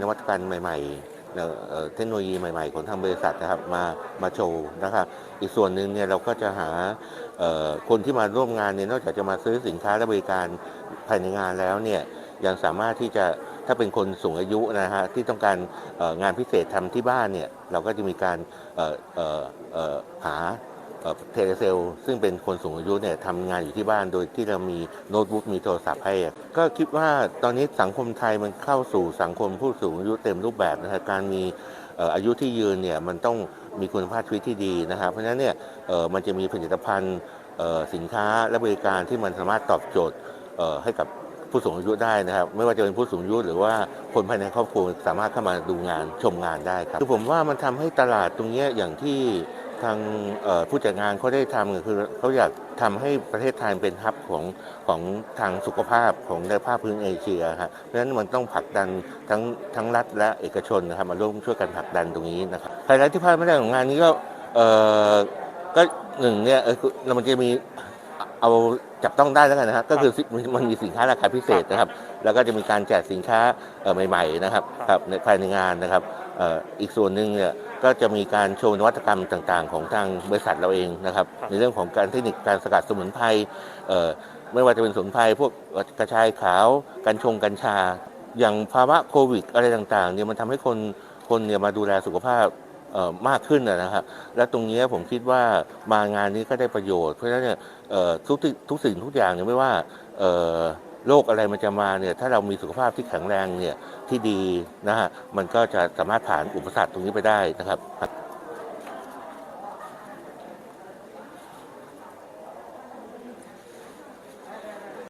นวัตกรรมใหม่ๆเทคโนโลยีใหม่ ๆ ของทางบริษัทนะครับมามาโชว์นะครับ อีกส่วนหนึ่งเนี่ยเราก็จะหาคนที่มาร่วมงานเนี่ยนอกจากจะมาซื้อสินค้าและบริการภายในงานแล้วเนี่ยยังสามารถที่จะถ้าเป็นคนสูงอายุนะฮะที่ต้องการงานพิเศษทำที่บ้านเนี่ยเราก็จะมีการหา เทเลเซล ซึ่งเป็นคนสูงอายุเนี่ยทำงานอยู่ที่บ้านโดยที่เรามีโน้ตบุ๊กมีโทรศัพท์ให้ ก็คิดว่าตอนนี้สังคมไทยมันเข้าสู่สังคมผู้สูงอายุเต็มรูปแบบนะครับการมีอายุที่ยืนเนี่ยมันต้องมีคุณภาพชีวิตที่ดีนะครับเพราะฉะนั้นเนี่ยมันจะมีผลิตภัณฑ์สินค้าและบริการที่มันสามารถตอบโจทย์ให้กับผู้สูงอายุได้นะครับ ไม่ว่าจะเป็นผู้สูงอายุหรือว่าคนภายในครอบครัวสามารถเข้ามาดูงานชมงานได้ครับคือผมว่ามันทำให้ตลาดตรงนี้อย่างที่ ทางผู้จัดงานเขาได้ทำก็คือเขาอยากทำให้ประเทศไทยเป็นฮับของของทางสุขภาพของในภาคพื้นเอเชียครับเพราะฉะนั้นมันต้องผลักดันทั้งทั้งรัฐและเอกชนนะครับมาร่วมช่วยกันผลักดันตรงนี้นะครับไฮไลท์ที่พลาดไม่ได้ของงานนี้ก็เออก็หนึ่งเนี่ยเออมันจะมีเอาจับต้องได้แล้วกันนะครับก็คือมันมีสินค้าราคาพิเศษนะครับ แล้วก็จะมีการแจกสินค้าใหม่ ๆ นะครับครับในภายในงานนะครับอีกส่วนหนึ่งเนี่ย ก็จะมีการโชว์นวัตกรรมต่างๆ ของทางบริษัทเราเองนะครับ ในเรื่องของการเทคนิคการสกัดสมุนไพรเอ่อไม่ว่าจะเป็นสมุนไพรพวกกระชายขาวกัญชงกัญชา อย่างภาวะโควิด อะไรต่างๆเนี่ยมันทำให้คนคนเนี่ยมาดูแลสุขภาพเอ่อมากขึ้นนะนะครับ และตรงเนี้ยผมคิดว่ามางานนี้ก็ได้ประโยชน์ เพราะฉะนั้นเนี่ยเอ่อทุกสิ่งทุกสิ่งทุกอย่างเนี่ยไม่ว่าเอ่อ โรคอะไรมันจะมาเนี่ยถ้าเรามีสุขภาพที่แข็งแรงเนี่ยที่ดีนะฮะมันก็จะสามารถผ่านอุปสรรคตรงนี้ไปได้นะครับ